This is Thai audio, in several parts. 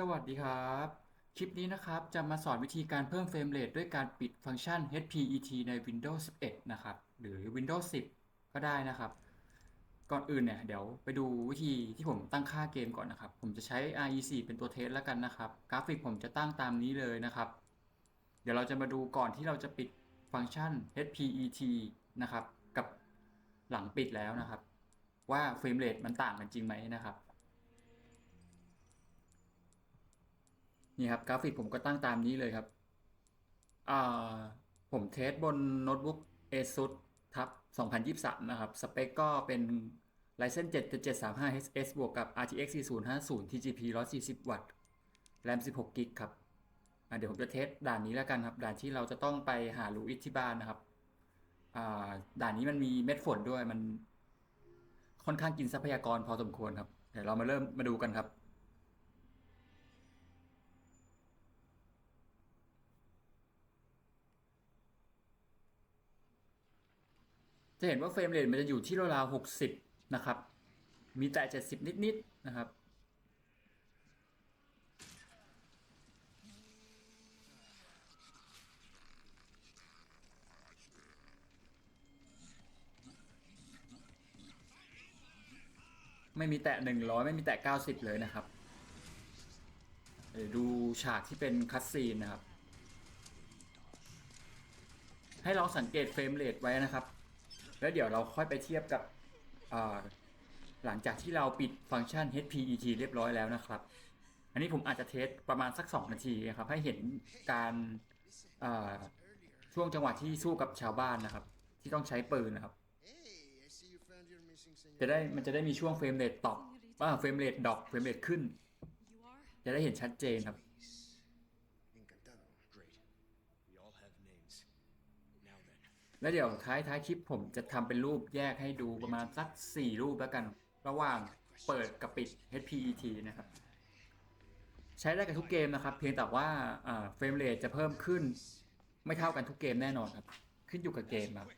สวัสดีครับ คลิปนี้นะครับจะมาสอนวิธีการเพิ่มเฟรมเรทด้วยการปิดฟังก์ชัน HPET ใน Windows 11 นะครับ หรือ Windows 10 ก็ได้นะครับ ก่อนอื่นเนี่ยเดี๋ยวไปดูวิธีที่ผมตั้งค่าเกมก่อนนะครับ ผมจะใช้ RE4 เป็นตัวเทสแล้วกันนะครับ กราฟิกผมจะตั้งตามนี้เลยนะครับ เดี๋ยวเราจะมาดูก่อนที่เราจะปิดฟังก์ชัน HPET นะครับ กับหลังปิดแล้วนะครับ ว่าเฟรมเรทมันต่างกันจริงไหมนะครับ นี่ครับกราฟิกผมก็ตั้งตามนี้เลยครับอ่าผมเทสบนโน้ตบุ๊ก ASUS ทับ2023 นะครับ สเปคก็เป็น Ryzen 7 735 HS บวกกับ RTX 4050 TGP 140 วัตต์ RAM 16กิกครับเดี๋ยวผมจะเทสด่านนี้แล้วกันครับ ด่านที่เราจะต้องไปหาลูอิทที่บ้านนะครับ ด่านนี้มันมีเม็ดฝนด้วยมันค่อนข้างกินทรัพยากรพอสมควรครับ เดี๋ยวเรามาเริ่มมาดูกันครับ จะเห็นว่าเฟรมเรทมันจะอยู่ที่ราวๆ60นะครับ มีแต่70นิดๆนะครับ ไม่มีแต่100ไม่มีแต่90เลยนะครับเดี๋ยวดูฉากที่เป็นคัตซีนนะครับ ให้ลองสังเกตเฟรมเรทไว้นะครับ แล้วเดี๋ยวเราค่อยไปเทียบกับหลังจากที่เราปิดฟังก์ชัน HPET เรียบร้อยแล้วนะครับ อันนี้ผมอาจจะเทสประมาณสัก 2 นาทีนะครับ ให้เห็นการาช่วงจังหวะที่สู้กับชาวบ้านนะครับ ที่ต้องใช้ปืนนะครับ จะได้มันจะได้มีช่วงเฟรมเรทตอกว่าเฟรมเรทดอปเฟรมเรทขึ้น จะได้เห็นชัดเจนครับ แล้วเดี๋ยวท้ายท้ายคลิปผมจะทำเป็นรูปแยกให้ดูประมาณสัก 4 รูปแล้วกัน ระหว่างเปิดกับปิด HPET นะครับ ใช้ได้กับทุกเกมนะครับ เพียงแต่ว่าเฟรมเรทจะเพิ่มขึ้น ไม่เท่ากันทุกเกมแน่นอนครับ ขึ้นอยู่กับเกมครับ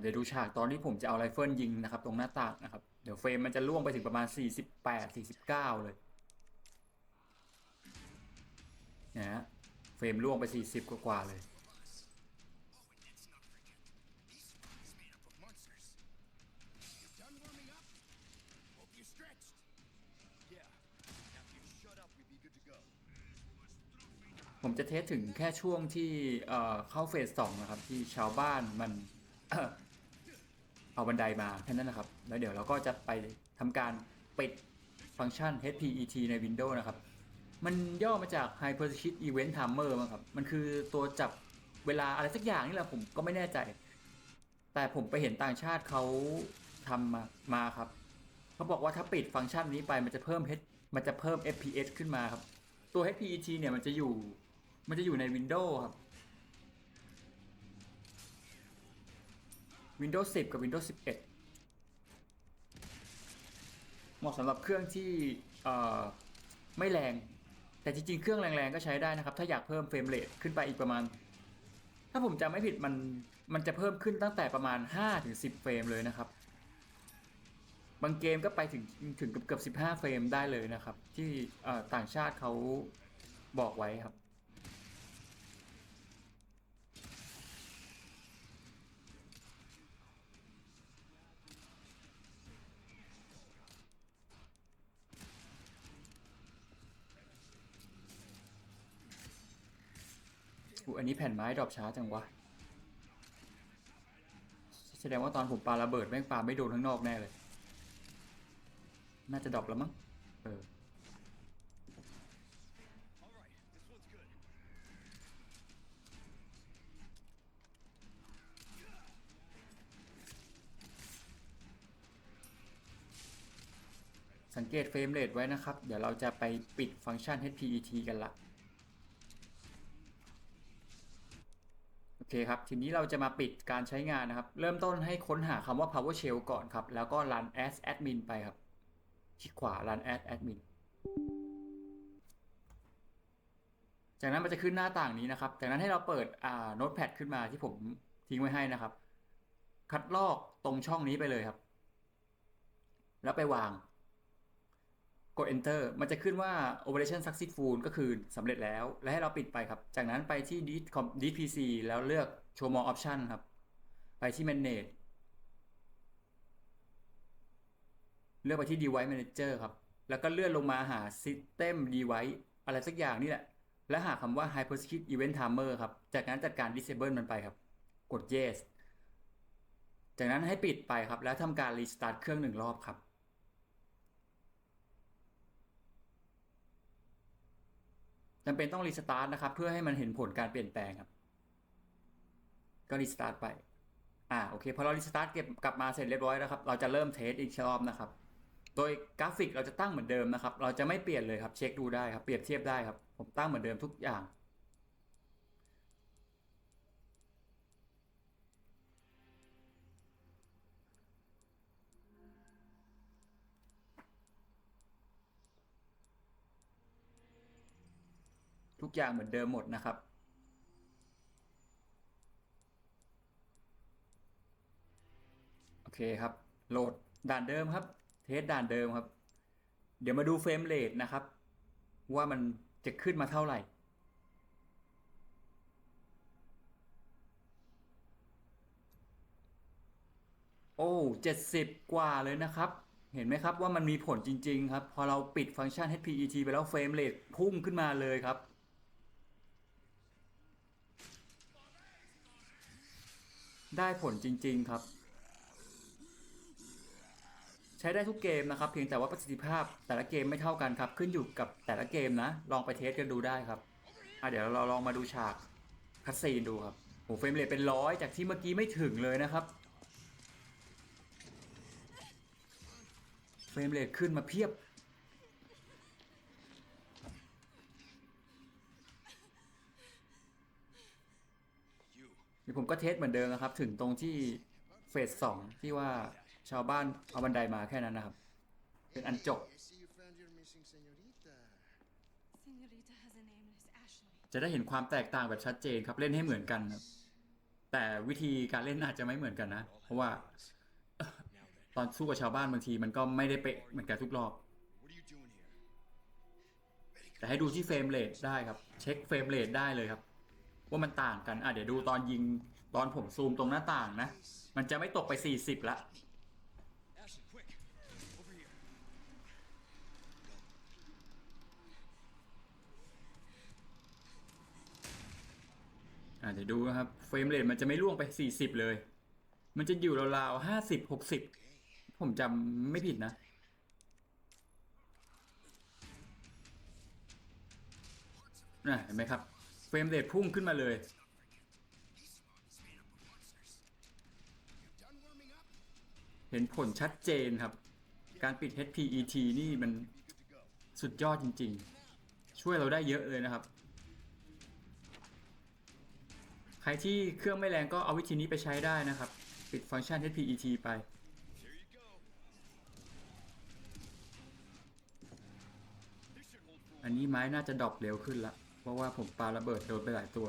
เดี๋ยวดูฉากตอนที่ผมจะเอาไรเฟิลยิงนะครับ ตรงหน้าต่างนะครับ เดี๋ยวเฟรมมันจะล่วงไปถึงประมาณ 48 49 เลยนะฮะเฟรมล่วงไป 40 กว่าๆเลยผมจะเทสถึงแค่ช่วงที่เเข้าเฟสสองนะครับ ที่ชาวบ้านมัน เอาบันไดมาแค่นั้นนะครับ แล้วเดี๋ยวเราก็จะไปทำการปิดฟังก์ชัน HPET ใน Windows นะครับ มันย่อมาจาก High Precision Event Timer มั้งครับ มันคือตัวจับเวลาอะไรสักอย่างนี่แหละผมก็ไม่แน่ใจ แต่ผมไปเห็นต่างชาติเขาทำมามาครับ เขาบอกว่าถ้าปิดฟังก์ชันนี้ไปมันจะเพิ่ม H มันจะเพิ่ม FPS ขึ้นมาครับ ตัว HPET เนี่ยมันจะอยู่ มันจะอยู่ใน Windows ครับ Windows 10 กับ Windows 11 เหมาะสำหรับเครื่องที่ไม่แรง แต่จริงๆ เครื่องแรงๆ ก็ใช้ได้นะครับ ถ้าอยากเพิ่มเฟรมเรทขึ้นไปอีกประมาณ ถ้าผมจำไม่ผิดมันมันจะเพิ่มขึ้นตั้งแต่ประมาณ 5-10 เฟรมเลยนะครับ บางเกมก็ไปถึงถึงเกือบเกือบ15 เฟรมได้เลยนะครับ ที่ต่างชาติเขาบอกไว้ครับ อูอันนี้แผ่นไม้ดรอปช้าจังวะ แสดงว่าตอนผมปาระเบิดแม่งปาไม่โดนข้างนอกแน่เลย น่าจะดรอปแล้วมั้ง เออสังเกตเฟรมเรทไว้นะครับ เดี๋ยวเราจะไปปิดฟังก์ชัน HPET กันละ โอ เคครับ ทีนี้เราจะมาปิดการใช้งานนะครับ เริ่มต้นให้ค้นหาคำว่า PowerShell ก่อนครับ แล้วก็ run as admin ไปครับ คลิกขวา run as admin จากนั้นมันจะขึ้นหน้าต่างนี้นะครับ จากนั้นให้เราเปิดอ่าโน้ตแพดขึ้นมาที่ผมทิ้งไว้ให้นะครับ คัดลอกตรงช่องนี้ไปเลยครับ แล้วไปวาง กด enter มันจะขึ้นว่า operation successful ก็คือสำเร็จแล้ว และให้เราปิดไปครับ จากนั้นไปที่ delete pc แล้วเลือก show more option ครับ ไปที่ manage เลือกไปที่ device manager ครับ แล้วก็เลื่อนลงมาหา system device อะไรสักอย่างนี่แหละ และหาคำว่า hyperspeed event timer ครับ จากนั้นจัดการ disable มันไปครับ กด yes จากนั้นให้ปิดไปครับ แล้วทำการ restart เครื่องหนึ่งรอบครับ จำเป็นต้องรีสตาร์ทนะครับ เพื่อให้มันเห็นผลการเปลี่ยนแปลงครับ ก็รีสตาร์ทไป อ่าโอเคพอเรารีสตาร์ทเก็บกลับมาเสร็จเรียบร้อยแล้วครับ เราจะเริ่มเทสอีกรอบนะครับ โดยกราฟิกเราจะตั้งเหมือนเดิมนะครับ เราจะไม่เปลี่ยนเลยครับ เช็คดูได้ครับ เปรียบเทียบได้ครับ ผมตั้งเหมือนเดิมทุกอย่าง ทุกอย่างเหมือนเดิมหมดนะครับ โอเคครับ โหลดด่านเดิมครับ เทสด่านเดิมครับ เดี๋ยวมาดูเฟรมเรทนะครับ ว่ามันจะขึ้นมาเท่าไหร่โอ้เจ็ดสิบกว่าเลยนะครับ เห็นไหมครับว่ามันมีผลจริง ๆ ครับ พอเราปิดฟังก์ชัน HPET ไปแล้วเฟรมเรทพุ่งขึ้นมาเลยครับ ได้ผลจริง ๆ ครับ ใช้ได้ทุกเกมนะครับ เพียงแต่ว่าประสิทธิภาพแต่ละเกมไม่เท่ากันครับ ขึ้นอยู่กับแต่ละเกมนะ ลองไปเทสกันดูได้ครับอะเดี๋ยวเราลองมาดูฉากคัสซีนดูครับโหเฟรมเรทเป็นร้อยจากที่เมื่อกี้ไม่ถึงเลยนะครับเฟรมเรทขึ้นมาเพียบ You. เดี๋ยวผมก็เทสเหมือนเดิมนะครับ ถึงตรงที่เฟสสองที่ว่าชาวบ้านเอาบันไดมาแค่นั้นนะครับ เป็นอันจบ จะได้เห็นความแตกต่างแบบชัดเจนครับเล่นให้เหมือนกันครับแต่วิธีการเล่นอาจจะไม่เหมือนกันนะ เพราะว่าตอนสู้กับชาวบ้านบางทีมันก็ไม่ได้เป๊ะเหมือนกันทุกรอบ แต่ให้ดูที่เฟรมเรทได้ครับ เช็คเฟรมเรทได้เลยครับ ว่ามันต่างกัน อะเดี๋ยวดูตอนยิงตอนผมซูมตรงหน้าต่างนะ มันจะไม่ตกไป 40 ละ อะเดี๋ยวดูนะครับ เฟรมเรทมันจะไม่ล่วงไป 40 เลย มันจะอยู่ราวๆ50 60ผมจำไม่ผิดนะน่ะเห็นไหมครับ เฟรมเรทพุ่งขึ้นมาเลย เห็นผลชัดเจนครับ การปิด HPET นี่มันสุดยอดจริง ๆ ช่วยเราได้เยอะเลยนะครับ ใครที่เครื่องไม่แรงก็เอาวิธีนี้ไปใช้ได้นะครับ ปิดฟังก์ชัน HPET ไปอันนี้ไม้น่าจะดรอปเร็วขึ้นละ เพราะว่าผมปาระเบิดโดนไปหลายตัว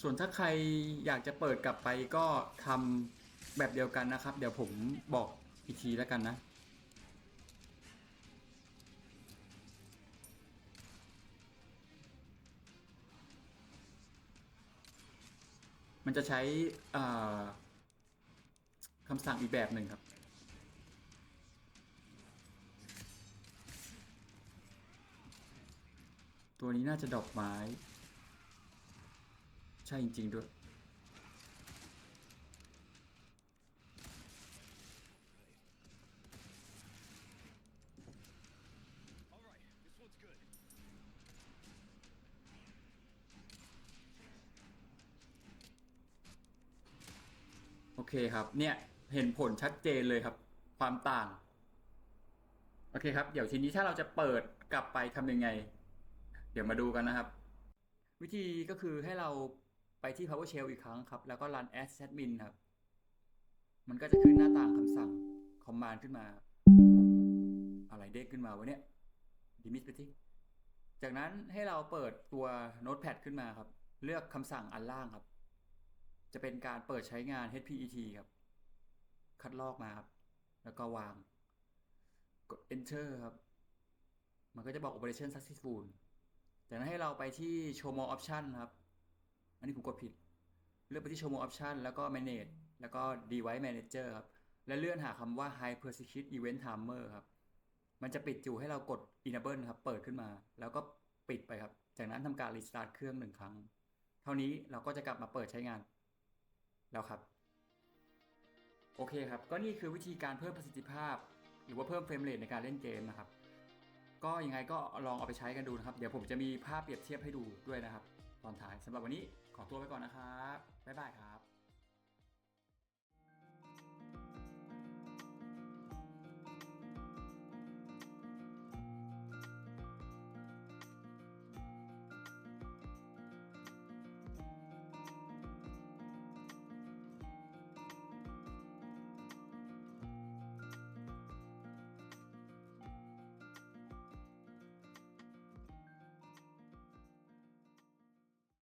ส่วนถ้าใครอยากจะเปิดกลับไปก็ทำแบบเดียวกันนะครับ เดี๋ยวผมบอกอีกทีแล้วกันนะ มันจะใช้คำสั่งอีกแบบหนึ่งครับตัวนี้น่าจะดอกไม้ ใช่จริง ๆ ด้วย เคครับ เนี่ยเห็นผลชัดเจนเลยครับ ความต่าง โอเคครับ เดี๋ยวทีนี้ถ้าเราจะเปิดกลับไปทำยังไง เดี๋ยวมาดูกันนะครับ วิธีก็คือให้เราไปที่ PowerShell อีกครั้งครับ แล้วก็ run as admin ครับ มันก็จะขึ้นหน้าต่างคำสั่ง command ขึ้นมา อะไรเด้งขึ้นมาวะเนี่ยดิมิทไปที่จากนั้นให้เราเปิดตัว Notepad ขึ้นมาครับ เลือกคำสั่งอันล่างครับ จะเป็นการเปิดใช้งาน HPET ครับ คัดลอกมาครับ แล้วก็วาง กด enter ครับ มันก็จะบอก operation successful จากนั้นให้เราไปที่ show more option ครับ อันนี้ผมกดผิด เลือกไปที่ show more option แล้วก็ manage แล้วก็ device manager ครับ และเลื่อนหาคำว่า high precision event timer ครับ มันจะปิดอยู่ให้เรากด enable ครับ เปิดขึ้นมา แล้วก็ปิดไปครับ จากนั้นทำการ restart เครื่องหนึ่งครั้ง เท่านี้เราก็จะกลับมาเปิดใช้งาน แล้วครับ โอเคครับ ก็นี่คือวิธีการเพิ่มประสิทธิภาพ หรือว่าเพิ่มเฟรมเรทในการเล่นเกมนะครับ ก็ยังไงก็ลองเอาไปใช้กันดูนะครับ เดี๋ยวผมจะมีภาพเปรียบเทียบให้ดูด้วยนะครับ ตอนท้ายสำหรับวันนี้ขอตัวไปก่อนนะครับบ๊ายบายครับ